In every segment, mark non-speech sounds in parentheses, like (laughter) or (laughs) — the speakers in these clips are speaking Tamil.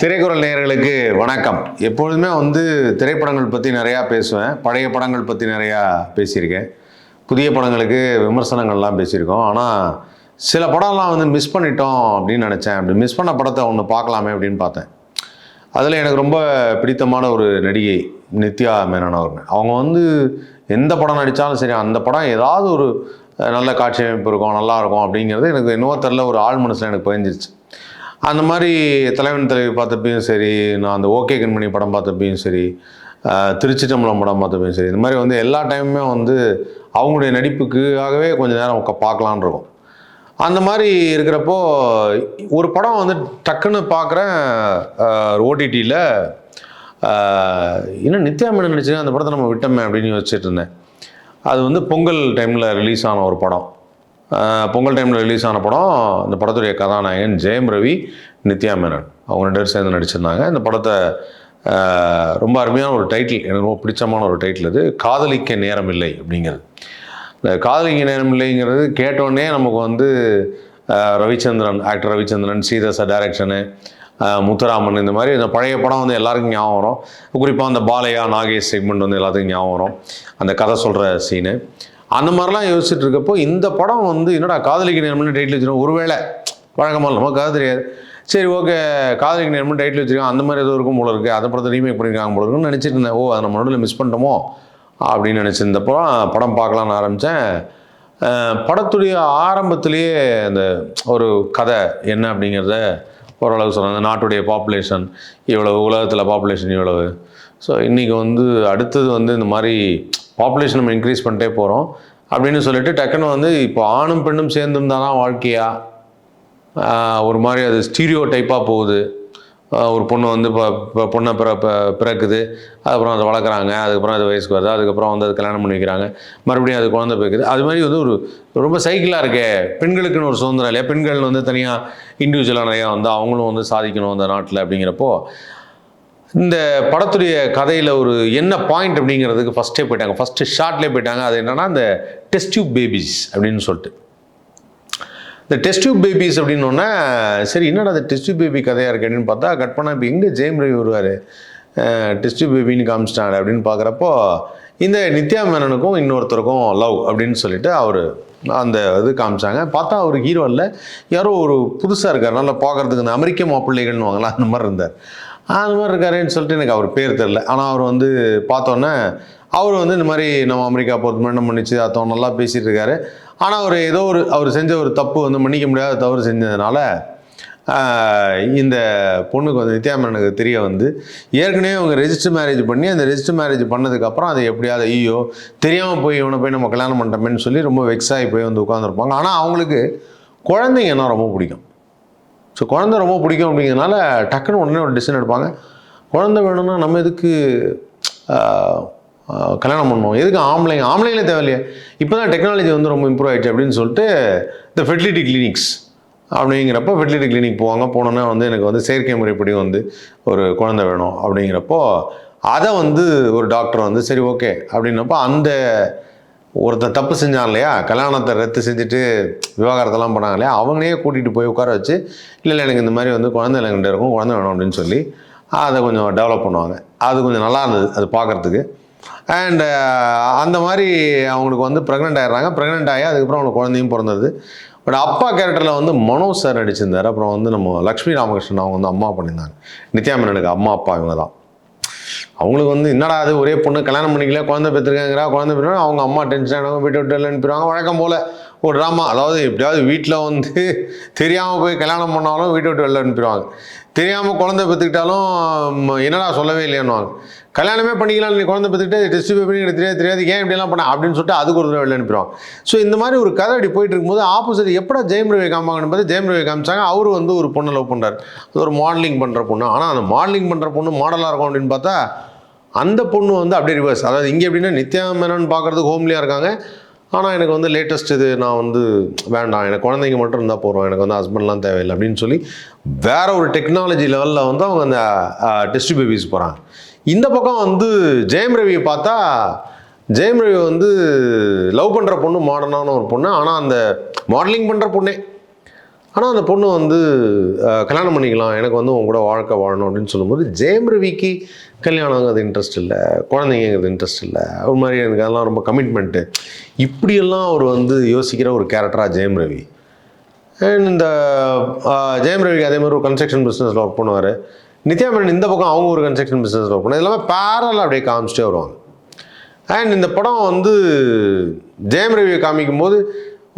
திரைக்குறள் நேயர்களுக்கு வணக்கம். எப்பொழுதுமே வந்து திரைப்படங்கள் பற்றி நிறையா பேசுவேன். பழைய படங்கள் பற்றி நிறையா பேசியிருக்கேன். புதிய படங்களுக்கு விமர்சனங்கள்லாம் பேசியிருக்கோம். ஆனால் சில படம்லாம் வந்து மிஸ் பண்ணிட்டோம் அப்படின்னு நினச்சேன். அப்படி மிஸ் பண்ண படத்தை ஒன்று பார்க்கலாமே அப்படின்னு பார்த்தேன். அதில் எனக்கு ரொம்ப பிடித்தமான ஒரு நடிகை நித்யா மேனன் அவர்கள். அவங்க வந்து எந்த படம் நடித்தாலும் சரி அந்த படம் ஏதாவது ஒரு நல்ல காட்சி அமைப்பு இருக்கும் நல்லா இருக்கும் அப்படிங்கிறது எனக்கு இன்னொருத்தரில் தெரில ஒரு ஆள் மனசில் எனக்கு பதிஞ்சிருச்சு அந்த மாதிரி தலைவன் தலைவி பார்த்தப்பையும் சரி நான் அந்த ஓகே கண்மணி படம் பார்த்தப்பையும் சரி அஹ், திருச்சி படம் பார்த்தப்பையும் சரி இந்த மாதிரி வந்து எல்லா டைமுமே வந்து அவங்களுடைய நடிப்புக்காகவே கொஞ்சம் நேரம் உட்கா பார்க்கலான்னு இருக்கும். அந்த மாதிரி இருக்கிறப்போ ஒரு படம் வந்து டக்குன்னு பார்க்குறேன் ஓடிடியில் இன்னும் நித்யா மேடம் நடிச்சு அந்த படத்தை நம்ம விட்டோமே அப்படின்னு வச்சுட்டு இருந்தேன். அது வந்து பொங்கல் டைமில் ரிலீஸ் ஆன ஒரு படம். பொங்கல் டைமில் ரிலீஸ் ஆன படம் இந்த படத்துடைய கதாநாயகன் ஜெயம் ரவி நித்யா மேனன். அவங்க ரெண்டு பேரும் சேர்ந்து நடிச்சிருந்தாங்க. இந்த படத்தை ரொம்ப அருமையான ஒரு டைட்டில் எனக்கு ரொம்ப பிடிச்சமான ஒரு டைட்டில் இது காதலிக்க நேரம் இல்லை அப்படிங்கிறது. இந்த காதலிக்க நேரம் இல்லைங்கிறது கேட்டோடனே நமக்கு வந்து ரவிச்சந்திரன் ஆக்டர் ரவிச்சந்திரன் சீதச டைரக்ஷனு முத்துராமன் இந்த மாதிரி இந்த பழைய படம் வந்து எல்லாருக்கும் ஞாபகம் வரும். குறிப்பாக அந்த பாலையா நாகேஷ் செக்மெண்ட் வந்து எல்லாத்துக்கும் ஞாபகம் வரும். அந்த கதை சொல்கிற சீனு அந்த மாதிரிலாம் யோசிச்சுட்டு இருக்கப்போ இந்த படம் வந்து என்னடா காதலிக்க நேரம்னு டைட்டில் வச்சுருக்கோம். ஒருவேளை வழக்கமாக நமக்காக தெரியாது. சரி ஓகே காதலிக்க நேரம்னு டைட்டில் வச்சுருக்கோம். அந்த மாதிரி ஏதோ இருக்கும் போல இருக்குது அந்த படத்தை ரீமேக் பண்ணியிருக்காங்க போல இருக்குன்னு நினச்சிட்டு இருந்தேன். ஓ அதை நம்ம நடுவில் மிஸ் பண்ணிட்டோமோ அப்படின்னு நினச்சிருந்தப்போ படம் பார்க்கலான்னு ஆரம்பித்தேன் படத்துடைய ஆரம்பத்திலேயே அந்த ஒரு கதை என்ன அப்படிங்கிறத ஓரளவு சொன்னாங்க. நாட்டுடைய பாப்புலேஷன் இவ்வளவு உலகத்தில் பாப்புலேஷன் இவ்வளவு. ஸோ இன்றைக்கி வந்து அடுத்தது வந்து இந்த மாதிரி பாப்புலேஷன் நம்ம இன்க்ரீஸ் பண்ணிட்டே போகிறோம் அப்படின்னு சொல்லிட்டு டக்குன்னு வந்து இப்போ ஆணும் பெண்ணும் சேர்ந்துருந்தா தான் வாழ்க்கையா ஒரு மாதிரி அது ஸ்டீரியோ டைப்பாக போகுது. ஒரு பொண்ணு வந்து இப்போ இப்போ பொண்ணை பிற ப- பிறக்குது. அதுக்கப்புறம் அதை வளர்க்குறாங்க. அதுக்கப்புறம் அது வயசுக்கு வருது. அதுக்கப்புறம் வந்து அது கல்யாணம் பண்ணி வைக்கிறாங்க. மறுபடியும் அது குழந்தை பிறக்குது. அது மாதிரி வந்து ஒரு ரொம்ப சைக்கிளாக இருக்கே. பெண்களுக்குன்னு ஒரு சுதந்திரம் இல்லையா? பெண்கள் வந்து தனியாக இண்டிவிஜுவலாக நிறையா வந்து அவங்களும் வந்து சாதிக்கணும் அந்த நாட்டில் அப்படிங்கிறப்போ இந்த படத்துடைய கதையில் ஒரு என்ன பாயிண்ட் அப்படிங்கிறதுக்கு ஃபஸ்ட்டே போயிட்டாங்க. ஃபஸ்ட்டு ஷார்ட்லேயே போயிட்டாங்க. அது என்னென்னா இந்த டெஸ்ட் டியூப் பேபிஸ் அப்படின்னு சொல்லிட்டு. இந்த டெஸ்ட் டியூப் பேபிஸ் அப்படின்னோடனே சரி என்னடா அந்த டெஸ்ட் டியூப் பேபி கதையாக இருக்குது அப்படின்னு பார்த்தா கட் பண்ணால் இப்போ எங்கே ஜெயம் ரவி வருவார்? டெஸ்ட் டியூப் பேபின்னு காமிச்சிட்டாங்க அப்படின்னு பார்க்குறப்போ இந்த நித்யா மேனனுக்கும் இன்னொருத்தருக்கும் லவ் அப்படின்னு சொல்லிட்டு அவர் அந்த இது காமிச்சாங்க. பார்த்தா அவர் ஹீரோ இல்லை. யாரோ ஒரு புதுசாக இருக்கார். நல்லா பார்க்குறதுக்கு இந்த அமெரிக்க மாப்பிள்ளைகள்னு வாங்கலாம். அந்த மாதிரி இருந்தார். அந்த மாதிரி இருக்காருன்னு சொல்லிட்டு எனக்கு அவர் பேர் தெரில ஆனால் அவர் வந்து பார்த்தோன்னே அவர் வந்து இந்த மாதிரி நம்ம அமெரிக்கா போகிறது மாதிரி நம்ம நிச்சயதார்த்தம் நல்லா பேசிகிட்டு இருக்காரு. ஆனால் அவர் ஏதோ ஒரு அவர் செஞ்ச ஒரு தப்பு வந்து மன்னிக்க முடியாத தவறு செஞ்சதுனால இந்த பொண்ணுக்கு வந்து நித்யாமனுக்கு தெரிய வந்து ஏற்கனவே அவங்க ரெஜிஸ்டர் மேரேஜ் பண்ணி அந்த ரெஜிஸ்டர் மேரேஜ் பண்ணதுக்கப்புறம் அதை எப்படியாவது ஐயோ தெரியாமல் போய் இவனை போய் நம்ம கல்யாணம் பண்ணிட்டோமேன்னு சொல்லி ரொம்ப வெக்ஸாகி போய் வந்து உட்காந்துருப்பாங்க ஆனால் அவங்களுக்கு குழந்தைங்கன்னா ரொம்ப பிடிக்கும். ஸோ குழந்தை ரொம்ப பிடிக்கும் அப்படிங்கிறதுனால டக்குன்னு உடனே ஒரு டிசிஷன் எடுப்பாங்க. குழந்தை வேணும்னா நம்ம எதுக்கு கல்யாணம் பண்ணுவோம்? எதுக்கு ஆம்பளைங்க ஆம்பளைங்களே தேவையில்லையே. இப்போ தான் டெக்னாலஜி வந்து ரொம்ப இம்ப்ரூவ் ஆயிடுச்சு அப்படின்னு சொல்லிட்டு இந்த ஃபெர்டிலிட்டி கிளினிக்ஸ் அப்படிங்கிறப்போ ஃபெர்டிலிட்டி கிளினிக் போவாங்க. போனோன்னே வந்து எனக்கு வந்து செயற்கை முறைப்படி வந்து ஒரு குழந்தை வேணும் அப்படிங்கிறப்போ அதை வந்து ஒரு டாக்டர் வந்து சரி ஓகே அப்படின்னப்போ அந்த ஒருத்தன் தப்பு செஞ்சான் இல்லையா? கல்யாணத்தை ரத்து செஞ்சுட்டு விவாகரத்தெல்லாம் பண்ணாங்க இல்லையா? அவங்களையே கூட்டிகிட்டு போய் உட்கார வச்சு இல்லை இல்லை எனக்கு இந்த மாதிரி வந்து குழந்தை என்கிட்ட இருக்கும் குழந்தை வேணும் அப்படின்னு சொல்லி அதை கொஞ்சம் டெவலப் பண்ணுவாங்க. அது கொஞ்சம் நல்லா இருந்தது அது பார்க்குறதுக்கு. அண்ட் அந்த மாதிரி அவங்களுக்கு வந்து ப்ரெக்னென்ட் ஆகிடுறாங்க ப்ரெக்னென்ட் ஆகி அதுக்கப்புறம் அவங்களுக்கு குழந்தையும் பிறந்தது. பட் அப்பா கேரக்டரில் வந்து மனோஜ் சார் நடிச்சிருந்தார். அப்புறம் வந்து நம்ம லக்ஷ்மி ராமகிருஷ்ணன் அவங்க வந்து அம்மா பண்ணியிருந்தாங்க. நித்யா மேனனுக்கு அம்மா அப்பா இவங்க தான். அவங்களுக்கு வந்து என்னடா அது? ஒரே பொண்ணு கல்யாணம் பண்ணிக்கல குழந்தை பெற்றிருக்காங்கிறா குழந்தை பெற்றா அவங்க அம்மா டென்ஷன் ஆனவங்க வீட்டை விட்டு வெளில அனுப்பிடுவாங்க. வழக்கம் போல் ஒரு ட்ராமா அதாவது எப்படியாவது வீட்டில் வந்து தெரியாமல் போய் கல்யாணம் பண்ணாலும் வீட்டை விட்டு வெளில அனுப்பிடுவாங்க. தெரியாமல் குழந்தை பெற்றுக்கிட்டாலும் என்னடா சொல்லவே இல்லையானுவாங்க கல்யாணமே பண்ணிக்கலாம் நீ குழந்தை பெற்றுக்கிட்டு டெஸ்ட் பேப்பர் எனக்கு தெரியாது தெரியாது ஏன் இப்படிலாம் பண்ண? அப்படின்னு சொல்லிட்டு அதுக்கு ஒரு தடவை வெளில அனுப்பிடுவாங்க. ஸோ இந்த மாதிரி ஒரு கதை அப்படி போயிட்டு இருக்கும்போது ஆப்போசிட் எப்படா ஜெயம் ரவி காமிப்பாங்கன்னு பார்த்து ஜெயம் ரவி காமிச்சாங்க. அவர் வந்து ஒரு பொண்ணை லவ் பண்ணுறாரு அது ஒரு மாடலிங் பண்ணுற பொண்ணு. ஆனால் அந்த மாடலிங் பண்ணுற பொண்ணு மாடலாக இருக்கும் அப்படின்னு பார்த்தா அந்த பொண்ணு வந்து அப்படியே ரிவர்ஸ் அதாவது இங்கே எப்படின்னா நித்யா மேனன் பார்க்குறதுக்கு ஹோம்லியாக இருக்காங்க. ஆனால் எனக்கு வந்து லேட்டஸ்ட் இது நான் வந்து வேண்டாம். எனக்கு குழந்தைங்க மட்டும் இருந்தால் போகிறோம் எனக்கு வந்து ஹஸ்பண்ட்லாம் தேவையில்லை அப்படின்னு சொல்லி வேற ஒரு டெக்னாலஜி லெவலில் வந்து அவங்க அந்த டெஸ்ட் பேபிஸ் போகிறாங்க இந்த பக்கம் வந்து ஜெயம் ரவியை பார்த்தா ஜெயம் ரவி வந்து லவ் பண்ணுற பொண்ணு மாடர்னான ஒரு பொண்ணு. ஆனால் அந்த மாடலிங் பண்ணுற பொண்ணே. ஆனால் அந்த பொண்ணு வந்து கல்யாணம் பண்ணிக்கலாம். எனக்கு வந்து உங்க கூட வாழ்க்கை வாழணும் அப்படின்னு சொல்லும்போது ஜெயம் ரவிக்கு கல்யாணங்கிறது இன்ட்ரெஸ்ட் இல்லை. குழந்தைங்கிறது இன்ட்ரெஸ்ட் இல்லை. ஒரு மாதிரி எனக்கு அதெல்லாம் ரொம்ப கமிட்மெண்ட்டு இப்படியெல்லாம் அவர் வந்து யோசிக்கிற ஒரு கேரக்டராக ஜெயம் ரவி. அண்ட் இந்த ஜெயம் ரவிக்கு அதே மாதிரி ஒரு கன்ஸ்ட்ரக்ஷன் பிஸ்னஸில் ஒர்க் பண்ணுவார். நித்யா மேனன் இந்த பக்கம் அவங்க ஒரு கன்ஸ்ட்ரக்ஷன் பிஸ்னஸில் ஒர்க் பண்ணுவாங்க எல்லாமே பேரலாக அப்படியே காமிச்சிட்டே வருவாங்க. அண்ட் இந்த படம் வந்து ஜெயம் ரவியை காமிக்கும் போது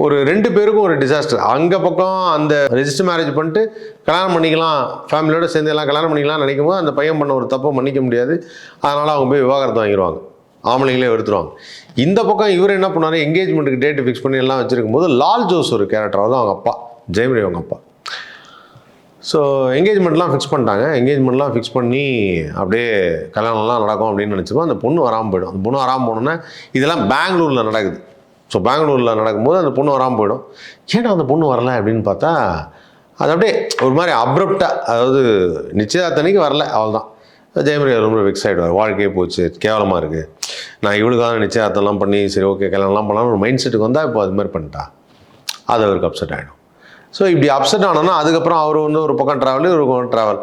ஒரு ரெண்டு பேருக்கும் ஒரு டிசாஸ்டர் அங்கே பக்கம் அந்த ரெஜிஸ்டர் மேரேஜ் பண்ணிட்டு கல்யாணம் பண்ணிக்கலாம் ஃபேமிலியோட சேர்ந்து எல்லாம் கல்யாணம் பண்ணிக்கலாம் நினைக்கும் போது அந்த பையன் பண்ண ஒரு தப்பை மன்னிக்க முடியாது. அதனால் அவங்க போய் விவாகரத்து வாங்கிடுவாங்க ஆம்பளைங்களே எடுத்துருவாங்க இந்த பக்கம் இவர் என்ன பண்ணார் என்கேஜ்மெண்ட்டுக்கு டேட்டு ஃபிக்ஸ் பண்ணி எல்லாம் வச்சுருக்கும் போது லால் ஜோஸ் ஒரு கேரக்டர் தான் அவங்க அப்பா. ஜெயம் அவங்க அப்பா. ஸோ என்கேஜ்மெண்ட்லாம் ஃபிக்ஸ் பண்ணிட்டாங்க. என்கேஜ்மெண்ட்லாம் ஃபிக்ஸ் பண்ணி அப்படியே கல்யாணம்லாம் நடக்கும் அப்படின்னு நினச்சப்போ அந்த பொண்ணு வராமல் போயிடும். அந்த பொண்ணு வராமல் போனோன்னே இதெல்லாம் பெங்களூரில் நடக்குது. ஸோ பெங்களூரில் நடக்கும்போது அந்த பொண்ணு வராமல் போயிடும். ஏன்னா அந்த பொண்ணு வரல அப்படின்னு பார்த்தா அது அப்படியே ஒரு மாதிரி அப்ரப்டாக அதாவது நிச்சயதார்த்தனைக்கு வரல அவள் தான் ஜெயமரி ரொம்ப ஃபிக்ஸ் ஆகிடுவார் வாழ்க்கையே போச்சு கேவலமாக இருக்குது நான் இவளுக்காக நிச்சயதார்த்தம்லாம் பண்ணி சரி ஓகே கல்யாணம்லாம் பண்ணலாம் ஒரு மைண்ட் செட்டுக்கு வந்தால் இப்போ அது மாதிரி பண்ணிட்டா. அது அவருக்கு அப்செட் ஆகிடும் ஸோ இப்படி அப்செட் ஆனோன்னா அதுக்கப்புறம் அவர் வந்து ஒரு பக்கம் ட்ராவல் ஒரு பக்கம் ட்ராவல்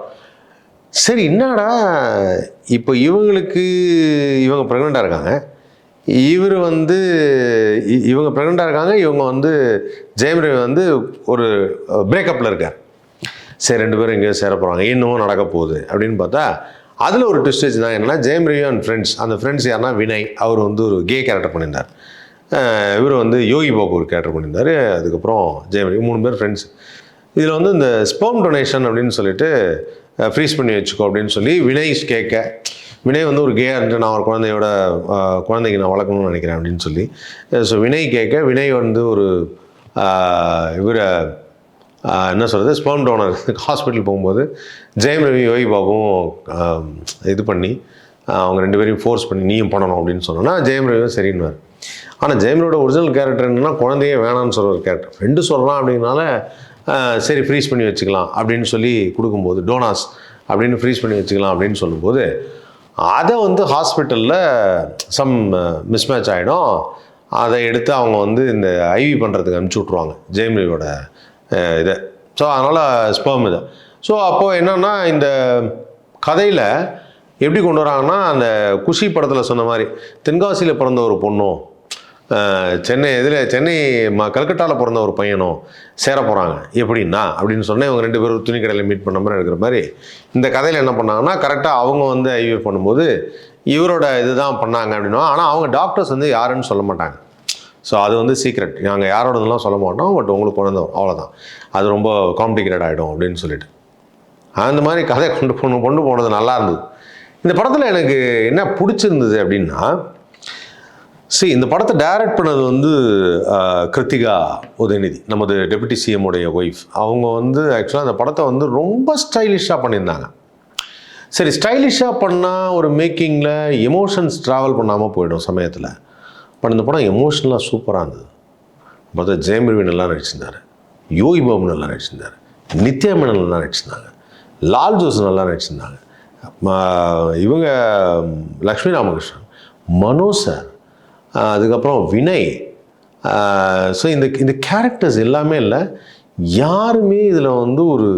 சரி என்னடா இப்போ இவங்களுக்கு இவங்க ப்ரெக்னெண்ட்டாக இருக்காங்க. இவர் வந்து இ- இவங்க ப்ரெக்னெண்ட்டாக இருக்காங்க. இவங்க வந்து ஜெயம் ரவி வந்து ஒரு பிரேக்கப்பில் இருக்கார். சரி ரெண்டு பேரும் எங்கேயோ சேர போகிறாங்க இன்னமும் நடக்க போகுது அப்படின்னு பார்த்தா அதில் ஒரு ட்விஸ்டேஜ் தான் என்னென்னா ஜெயம் ரவி அண்ட் ஃப்ரெண்ட்ஸ் அந்த ஃப்ரெண்ட்ஸ் யாருன்னா வினய். அவர் வந்து ஒரு கே கேரக்டர் பண்ணியிருந்தார். இவர் வந்து யோகி பாபு ஒரு கேரக்டர் பண்ணியிருந்தார். அதுக்கப்புறம் ஜெயம் ரவி மூணு பேர் ஃப்ரெண்ட்ஸ் இதில் வந்து இந்த ஸ்போம் டொனேஷன் அப்படின்னு சொல்லிட்டு ஃப்ரீஸ் பண்ணி வச்சுக்கோ அப்படின்னு சொல்லி வினய் கேட்க வினய் வந்து ஒரு கே இருந்து நான் ஒரு குழந்தையோட குழந்தைக்கு நான் வளர்க்கணும்னு நினைக்கிறேன் அப்படின்னு சொல்லி. ஸோ வினய் கேட்க வினய் வந்து ஒரு இவரை என்ன சொல்கிறது ஸ்பெர்ம் டோனர் ஹாஸ்பிட்டல் போகும்போது ஜெயம் ரவி யோகி பாபுவும் இது பண்ணி அவங்க ரெண்டு பேரையும் ஃபோர்ஸ் பண்ணி நீயும் பண்ணணும் அப்படின்னு சொன்னோன்னா ஜெயம் ரவியும் சரின்னுவார். ஆனால் ஜெயம் ரவியோட ஒரிஜினல் கேரக்டர் என்னன்னா குழந்தையே வேணாம்னு சொல்கிற ஒரு கேரக்டர் ஃப்ரெண்டு சொல்கிறான் அப்படின்னால சரி ஃப்ரீஸ் பண்ணி வச்சுக்கலாம் அப்படின்னு சொல்லி கொடுக்கும்போது டோனாஸ் அப்படின்னு ஃப்ரீஸ் பண்ணி வச்சுக்கலாம் அப்படின்னு சொல்லும்போது அதை வந்து ஹாஸ்பிட்டலில் சம் மிஸ்மேட்ச் ஆகிடும் அதை எடுத்து அவங்க வந்து இந்த ஐவி பண்ணுறதுக்கு அனுப்பிச்சி விட்ருவாங்க ஜெயம் இதை. ஸோ அதனால் ஸ்பெர்ம் இது. ஸோ அப்போது என்னென்னா இந்த கதையில் எப்படி கொண்டு வராங்கன்னா அந்த குஷி படத்தில் சொன்ன மாதிரி தென்காசியில் பிறந்த ஒரு பொண்ணும் சென்னை இதில் சென்னை ம கல்கட்டாவில் பிறந்த ஒரு பையனும் சேர போகிறாங்க எப்படின்னா அப்படின்னு சொன்னேன். இவங்க ரெண்டு பேரும் துணி கடையில் மீட் பண்ண மாதிரி எடுக்கிற மாதிரி. இந்த கதையில் என்ன பண்ணாங்கன்னா கரெக்டாக அவங்க வந்து ஐவிஎஃப் பண்ணும்போது இவரோட இதுதான் பண்ணாங்க அப்படின்னா ஆனால் அவங்க டாக்டர்ஸ் வந்து யாருன்னு சொல்ல மாட்டாங்க. ஸோ அது வந்து சீக்ரெட் நாங்கள் யாரோடதெல்லாம் சொல்ல மாட்டோம் பட் உங்களுக்கு குழந்தை வரும். அவ்வளோதான் அது ரொம்ப காம்ப்ளிகேட்டட் ஆகிடும் அப்படின்னு சொல்லிட்டு. அந்த மாதிரி கதை கொண்டு போன கொண்டு போனது நல்லா இருந்தது. இந்த படத்தில் எனக்கு என்ன பிடிச்சிருந்தது அப்படின்னா சரி இந்த படத்தை டைரக்ட் பண்ணது வந்து கிருத்திகா உதயநிதி நமது டெபுட்டி சிஎம் உடைய ஒய்ஃப் அவங்க வந்து ஆக்சுவலாக அந்த படத்தை வந்து ரொம்ப ஸ்டைலிஷாக பண்ணியிருந்தாங்க. சரி ஸ்டைலிஷாக பண்ணால் ஒரு மேக்கிங்கில் எமோஷன்ஸ் ட்ராவல் பண்ணாமல் போயிடும் சமயத்தில். பட் இந்த படம் எமோஷனலாக சூப்பராக இருந்தது. பார்த்தா ஜெயமிருவி நல்லா நடிச்சிருந்தார். யோகி பாபு நல்லா நடிச்சிருந்தார். நித்யா மேனன் நல்லா நடிச்சிருந்தாங்க. லால் ஜோஸ் நல்லா நடிச்சிருந்தாங்க. இவங்க லக்ஷ்மி ராமகிருஷ்ணன். மனோ சார் அதுக்கப்புறம் வினய். ஸோ இந்த இந்த கேரக்டர்ஸ் எல்லாமே இல்லை. யாருமே இதில் வந்து ஒரு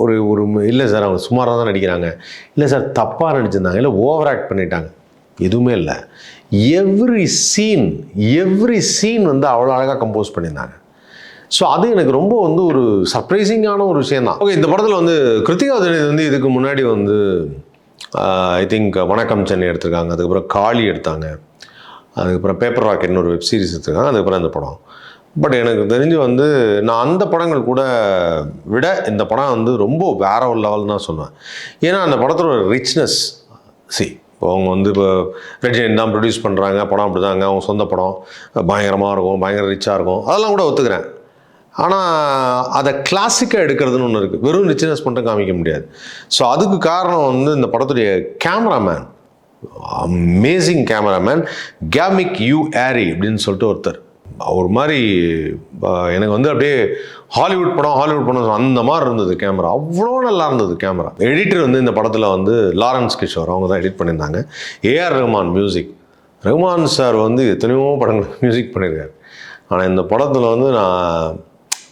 ஒரு ஒரு இல்லை சார் அவங்க சுமாராக தான் நடிக்கிறாங்க. இல்லை சார் தப்பாக நடிச்சிருந்தாங்க. இல்லை ஓவர் ஆக்ட் பண்ணிட்டாங்க. எதுவுமே இல்லை. எவ்ரி சீன் எவ்ரி சீன் வந்து அவ்வளோ அழகாக கம்போஸ் பண்ணியிருந்தாங்க. ஸோ அது எனக்கு ரொம்ப வந்து ஒரு சர்ப்ரைசிங்கான ஒரு விஷயம் தான். ஓகே இந்த படத்தில் வந்து கிருத்திகா வந்து இதுக்கு முன்னாடி வந்து ஐ திங்க் வணக்கம் சென்னை எடுத்திருக்காங்க. அதுக்கப்புறம் காளி எடுத்தாங்க. அதுக்கப்புறம் பேப்பர் ராக்கெட்னு ஒரு வெப் சீரிஸ் எடுத்திருக்காங்க. அதுக்கப்புறம் இந்த படம். பட் எனக்கு தெரிஞ்சு வந்து நான் அந்த படங்கள் கூட விட இந்த படம் வந்து ரொம்ப வேற ஒரு லெவல் தான் சொல்லுவேன் ஏன்னா அந்த படத்தோட ஒரு ரிச்னஸ் சி இப்போ அவங்க வந்து இப்போ ரெஜினி தான் ப்ரொடியூஸ் பண்ணுறாங்க படம் அப்படி தாங்க அவங்க சொந்த படம். பயங்கரமாக இருக்கும் பயங்கர ரிச்சாக இருக்கும். அதெல்லாம் கூட ஒத்துக்கிறேன். ஆனால் அதை கிளாசிக்காக எடுக்கிறதுன்னு ஒன்று இருக்குது வெறும் ரிச்னஸ் மட்டும் காமிக்க முடியாது. ஸோ அதுக்கு காரணம் வந்து இந்த படத்துடைய cameraman amazing cameraman Gavemic U Ary அப்படின்னு சொல்லிட்டு ஒருத்தர். ஒரு மாதிரி எனக்கு வந்து அப்படியே ஹாலிவுட் படம் ஹாலிவுட் படம் அந்த மாதிரி இருந்தது கேமரா அவ்வளோ நல்லா இருந்தது கேமரா எடிட்டர் வந்து இந்த படத்தில் வந்து லாரன்ஸ் கிஷோர் அவங்க தான் எடிட் பண்ணியிருந்தாங்க. AR Rahman music Rahman sir வந்து எத்தனையோ படங்கள் (laughs) மியூசிக் பண்ணியிருக்காரு. ஆனால் இந்த படத்தில் வந்து நான்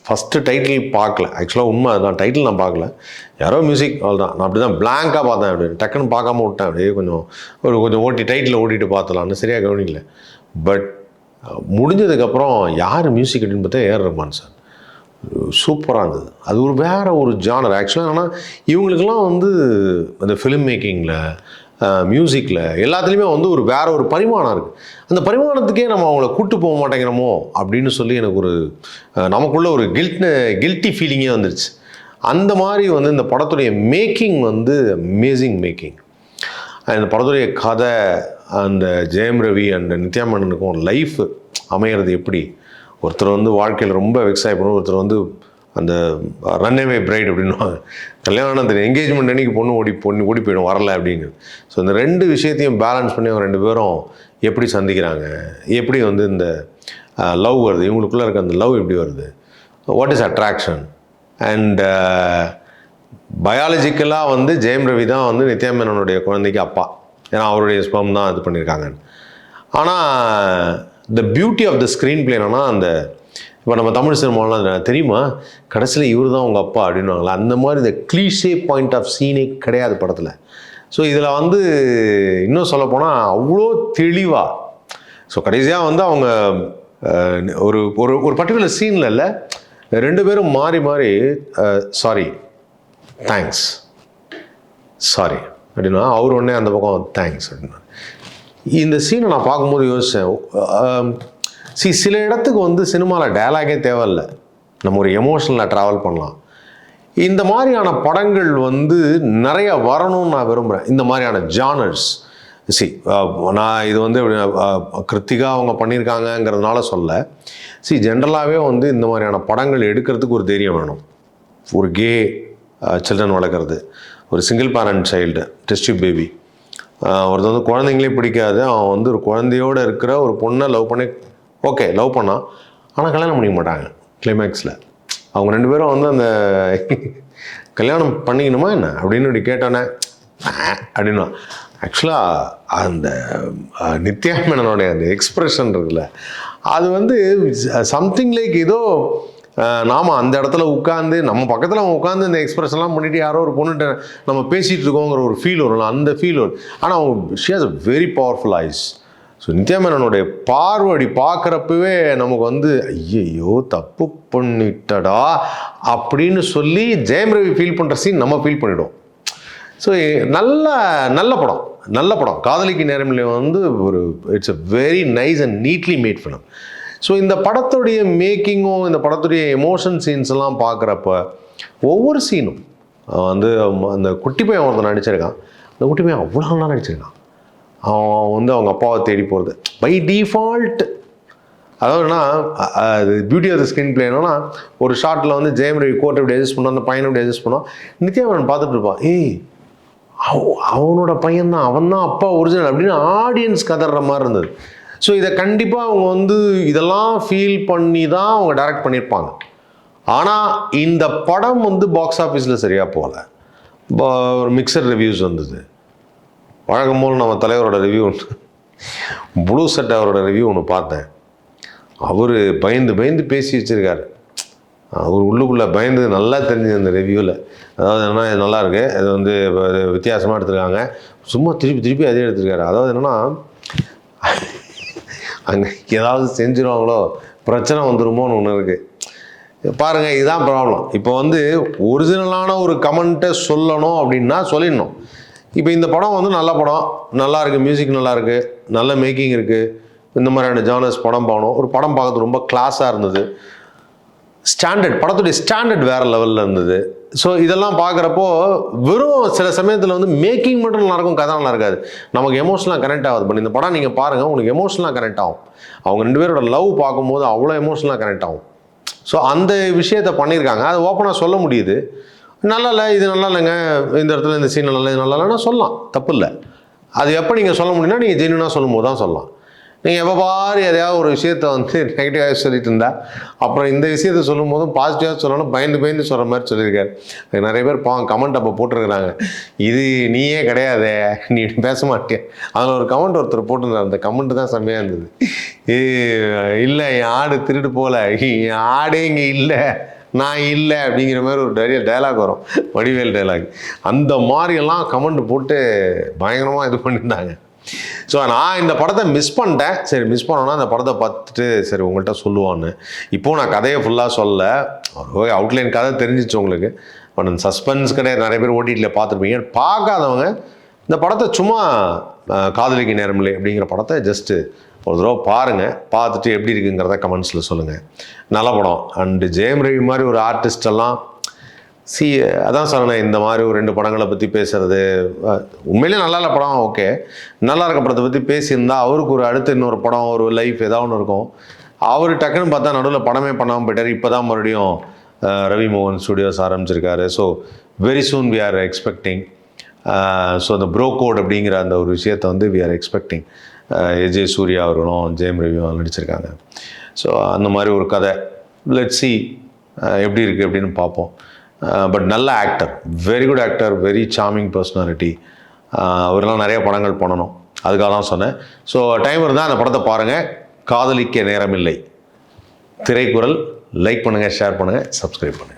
ஃபஸ்ட்டு டைட்டில் பார்க்கல. ஆக்சுவலாக உண்மை அதுதான். டைட்டில் நான் பார்க்கல. யாரோ மியூசிக் அவ்வளோதான் நான் அப்படி தான் பிளாங்காக பார்த்தேன். அப்படி டக்குன்னு பார்க்காம விட்டேன். அப்படியே கொஞ்சம் ஒரு கொஞ்சம் ஓட்டி டைட்டில் ஓட்டிட்டு பார்த்தலாம்னு சரியாக கவனிக்கல. பட் முடிஞ்சதுக்கப்புறம் யார் மியூசிக் அப்படின்னு பார்த்தா ஏஆர் ரஹ்மான் சார் சூப்பராக இருந்தது. அது ஒரு வேறு ஒரு ஜானர் ஆக்சுவலாக ஆனால் இவங்களுக்கெல்லாம் வந்து அந்த ஃபிலிம் மேக்கிங்கில் மியூசிக்கில் எல்லாத்துலேயுமே வந்து ஒரு வேற ஒரு பரிமாணம் இருக்குது அந்த பரிமாணத்துக்கே நம்ம அவங்கள கூட்டு போக மாட்டேங்கிறோமோ அப்படின்னு சொல்லி எனக்கு ஒரு நமக்குள்ள ஒரு கில்ட்னு கில்ட்டி ஃபீலிங்கே வந்துருச்சு. அந்த மாதிரி வந்து இந்த படத்துடைய மேக்கிங் வந்து அமேசிங் மேக்கிங் இந்த படத்துடைய கதை அந்த ஜெயம் ரவி அண்ட் நித்யா மேனனுக்கும் லைஃப் அமையிறது எப்படி? ஒருத்தர் வந்து வாழ்க்கையில் ரொம்ப வெக்ஸ் ஆகிப்பணும் ஒருத்தர் வந்து அந்த ரன்அவே பிரைட் அப்படின்னுவாங்க கல்யாணத்தில் என்கேஜ்மெண்ட் அன்னைக்கு பொண்ணு ஓடி பொண்ணு ஓடி போயிடும் வரல அப்படிங்கிறது ஸோ இந்த ரெண்டு விஷயத்தையும் பேலன்ஸ் பண்ணி அவங்க ரெண்டு பேரும் எப்படி சந்திக்கிறாங்க? எப்படி வந்து இந்த லவ் வருது? இவங்களுக்குள்ளே இருக்க அந்த லவ் எப்படி வருது? வாட் இஸ் அட்ராக்ஷன் அண்ட் பயாலஜிக்கலாக வந்து ஜெயம் ரவி தான் வந்து நித்யா மேனனுடைய குழந்தைக்கு அப்பா. ஏன்னா அவருடைய ஸ்பம் தான் இது பண்ணியிருக்காங்க ஆனால் the beauty of the screenplay என்னன்னா அந்த இப்போ நம்ம தமிழ் சினிமாலாம் தெரியுமா? கடைசியில் இவர் தான் உங்கள் அப்பா அப்படின்னுவாங்களா அந்த மாதிரி இந்த க்ளீஷே பாயிண்ட் ஆஃப் சீனே கிடையாது படத்தில். ஸோ இதில் வந்து இன்னும் சொல்லப்போனால் அவ்வளோ தெளிவாக ஸோ கடைசியாக வந்து அவங்க ஒரு ஒரு ஒரு பர்டிகுலர் சீனில் இல்லை ரெண்டு பேரும் மாறி மாறி சாரி தேங்க்ஸ் சாரி அப்படின்னா அவர் உடனே அந்த பக்கம் தேங்க்ஸ் அப்படின்னா. இந்த சீனை நான் பார்க்கும்போது யோசித்தேன் சி சில இடத்துக்கு வந்து சினிமாவில் டயலாகே தேவையில்லை. நம்ம ஒரு எமோஷனில் ட்ராவல் பண்ணலாம். இந்த மாதிரியான படங்கள் வந்து நிறைய வரணும்னு நான் விரும்புகிறேன் இந்த மாதிரியான ஜானர்ஸ் சி நான் இது வந்து கிருத்திகா அவங்க பண்ணியிருக்காங்கங்கிறதுனால சொல்ல. சி ஜென்ரலாகவே வந்து இந்த மாதிரியான படங்கள் எடுக்கிறதுக்கு ஒரு தைரியம் வேணும். ஒரு கே சில்ட்ரன் வளர்க்குறது. ஒரு single parent child test baby ஒருத்தர் வந்து குழந்தைங்களே பிடிக்காது. அவன் வந்து ஒரு குழந்தையோடு இருக்கிற ஒரு பொண்ணை லவ் பண்ணி ஓகே லவ் பண்ணால் ஆனால் கல்யாணம் பண்ணிக்க மாட்டாங்க கிளைமேக்ஸில் அவங்க ரெண்டு பேரும் வந்து அந்த (laughs) கல்யாணம் பண்ணிக்கணுமா என்ன? அப்படின்னு கேட்டோன்னே கேட்டானே அப்படின்னா ஆக்சுவலாக அந்த நித்யா மேனனுடைய அந்த எக்ஸ்ப்ரெஷன் இருக்குல்ல அது வந்து சம்திங் லைக் ஏதோ நாம் அந்த இடத்துல உட்காந்து நம்ம பக்கத்தில் அவன் உட்காந்து அந்த எக்ஸ்பிரஷன்லாம் பண்ணிட்டு யாரோ ஒரு பொண்ணுகிட்ட நம்ம பேசிகிட்டு இருக்கோங்கிற ஒரு ஃபீல் வரும்ல அந்த ஃபீல் வரும். ஆனால் அவங்க she has a very powerful eyes so நித்யாமேனனுடைய பார்வடி பார்க்குறப்பவே நமக்கு வந்து ஐயையோ தப்பு பண்ணிட்டடா அப்படின்னு சொல்லி ஜெயம் ரவி ஃபீல் பண்ணுற சீன் நம்ம ஃபீல் பண்ணிவிடுவோம் ஸோ நல்ல நல்ல படம் நல்ல படம். காதலிக்கு நேரமில்லை வந்து ஒரு it's a very nice and neatly made film so இந்த படத்துடைய மேக்கிங்கும் இந்த படத்துடைய எமோஷன் சீன்ஸ் எல்லாம் பார்க்குறப்ப ஒவ்வொரு சீனும் வந்து அந்த குட்டி பையன் ஒருத்தன் நடிச்சிருக்கான். அந்த குட்டி பையன் அவ்வளோ நல்லா நடிச்சிருக்கான். அவன் வந்து அவங்க அப்பாவை தேடி போகிறது பை டிஃபால்ட் அதாவதுனா அது beauty of the screenplay என்னன்னா ஒரு ஷார்ட்டில் வந்து ஜெயம் ரவி கோட்டை இப்படி அட்ஜஸ்ட் பண்ணோம் அந்த பையனை இப்படி அட்ஜஸ்ட் பண்ணோம் நித்யாவன் பார்த்துட்டு இருப்பான். ஏய் அவ- அவனோட பையன் தான் அவன் தான் அப்பா ஒரிஜினல் அப்படின்னு ஆடியன்ஸ் கதற மாதிரி இருந்தது. ஸோ இதை கண்டிப்பாக அவங்க வந்து இதெல்லாம் ஃபீல் பண்ணி தான் அவங்க டைரக்ட் பண்ணியிருப்பாங்க. ஆனால் இந்த படம் வந்து பாக்ஸ் ஆஃபீஸில் சரியாக போகல. ஒரு மிக்சர் ரிவ்யூஸ் வந்தது. வழக்கம் போல் நம்ம தலைவரோட ரிவ்யூ ஒன்று ப்ளூ செட் அவரோட ரிவ்யூ ஒன்று பார்த்தேன். அவர் பயந்து பயந்து பேசி வச்சுருக்காரு. அவர் உள்ளுக்குள்ளே பயந்து நல்லா தெரிஞ்சது அந்த ரிவ்யூவில் அதாவது என்னென்னா இது நல்லா இது வந்து வித்தியாசமாக எடுத்திருக்காங்க. சும்மா திருப்பி திருப்பி அதே எடுத்திருக்காரு. அதாவது என்னென்னா அங்கே ஏதாவது செஞ்சிருவாங்களோ பிரச்சனை வந்துருமோன்னு ஒன்று இருக்குது பாருங்கள் இதுதான் ப்ராப்ளம் இப்போ வந்து ஒரிஜினலான ஒரு கமெண்ட்டை சொல்லணும் அப்படின்னா சொல்லிடணும். இப்போ இந்த படம் வந்து நல்ல படம். நல்லா இருக்குது மியூசிக் நல்லா இருக்குது நல்ல மேக்கிங் இருக்குது இந்த மாதிரியான ஜானர்ஸ் படம் பார்க்கணும் ஒரு படம் பார்க்கறது ரொம்ப கிளாஸாக இருந்தது. ஸ்டாண்டர்ட் படத்துடைய ஸ்டாண்டர்ட் வேறு லெவலில் இருந்தது. ஸோ இதெல்லாம் பார்க்குறப்போ வெறும் சில சமயத்தில் வந்து மேக்கிங் மட்டும் நல்லா இருக்கும் கதை நல்லா இருக்காது. நமக்கு எமோஷனலாக கனெக்ட் ஆகுது. பட் இந்த படம் நீங்கள் பாருங்கள் உங்களுக்கு எமோஷனலாக கனெக்ட் ஆகும். அவங்க ரெண்டு பேரோட லவ் பார்க்கும்போது அவ்வளோ எமோஷனலாக கனெக்ட் ஆகும். ஸோ அந்த விஷயத்தை பண்ணியிருக்காங்க அது ஓப்பனாக சொல்ல முடியுது. நல்லா இல்லை இது நல்லா இல்லைங்க இந்த இடத்துல இந்த சீன் நல்லா இல்லை, இது நல்லா இல்லைன்னா சொல்லலாம். தப்பு இல்லை அது எப்போ நீங்கள் சொல்ல முடியும்னா நீங்கள் ஜென்யூனாக சொல்லும்போது தான் சொல்லலாம். நீங்கள் எப்போ பாரு எதையாவது ஒரு விஷயத்த வந்து நெகட்டிவாக சொல்லிட்டு இருந்தா அப்புறம் இந்த விஷயத்த சொல்லும் போதும் பாசிட்டிவாக சொல்லணும் பயந்து பயந்து சொல்கிற மாதிரி சொல்லியிருக்காரு. அது நிறைய பேர் பாவம் கமெண்ட் அப்போ போட்டிருக்கிறாங்க. இது நீயே கிடையாதே நீ பேச மாட்டேன் அதில் ஒரு கமெண்ட் ஒருத்தர் போட்டிருந்தார் அந்த கமெண்ட் தான் செம்மையாக இருந்தது. இல்லை என் ஆடு திருடு போகல என் ஆடே இங்கே இல்லை. நான் இல்லை அப்படிங்கிற மாதிரி ஒரு நிறைய டைலாக் வரும். வடிவேல் டைலாக் அந்த மாதிரியெல்லாம் கமெண்ட் போட்டு பயங்கரமாக இது பண்ணியிருந்தாங்க. ஸோ நான் இந்த படத்தை மிஸ் பண்ணிட்டேன். சரி மிஸ் பண்ணோன்னா அந்த படத்தை பார்த்துட்டு சரி உங்கள்கிட்ட சொல்லுவான்னு. இப்போது நான் கதையை ஃபுல்லாக சொல்ல அவுட்லைன் கதை தெரிஞ்சிச்சு உங்களுக்கு. பட் அந்த சஸ்பென்ஸ் கிடையாது நிறைய பேர் ஓடிடியில் பார்த்துருப்பீங்க. பார்க்காதவங்க இந்த படத்தை சும்மா அஹ், காதலிக்க நேரமில்லை அப்படிங்கிற படத்தை ஜஸ்ட்டு ஒரு தடவை பாருங்கள் பார்த்துட்டு எப்படி இருக்குங்கிறத கமெண்ட்ஸில் சொல்லுங்கள் நல்ல படம் அண்டு ஜெயம் ரவி மாதிரி ஒரு ஆர்டிஸ்டெல்லாம் சி அதான் சொன்னேன் இந்த மாதிரி ஒரு ரெண்டு படங்களை பற்றி பேசுறது உண்மையிலே உண்மையிலேயே நல்லா இல்லை படம் ஓகே நல்லா இருக்க படத்தை பற்றி பேசியிருந்தா அவருக்கு ஒரு அடுத்து இன்னொரு படம் ஒரு லைஃப் ஏதாவது ஒன்று இருக்கும். அவர் டக்குன்னு பார்த்தா நடுவில் படமே பண்ணாமல் போயிட்டார். இப்போ தான் மறுபடியும் ரவி மோகன் ஸ்டுடியோஸ் ஆரம்பிச்சிருக்காரு. So very soon we are expecting so அந்த ப்ரோ கோட் அப்படிங்கிற அந்த ஒரு விஷயத்தை வந்து we are expecting SJ Suryah அவர்களும் ஜெயம் ரவியும் நடிச்சிருக்காங்க. ஸோ அந்த மாதிரி ஒரு கதை. லெட் சி எப்படி இருக்குது அப்படின்னு பார்ப்போம். பட் நல்ல actor very good actor very charming personality அவரெல்லாம் நிறைய படங்கள் பண்ணணும். அதுக்காக தான் சொன்னேன். ஸோ டைம் இருந்தால் அந்த படத்தை பாருங்கள் காதலிக்க நேரமில்லை. திரைக்குறள் லைக் பண்ணுங்கள் ஷேர் பண்ணுங்கள் சப்ஸ்கிரைப் பண்ணுங்கள்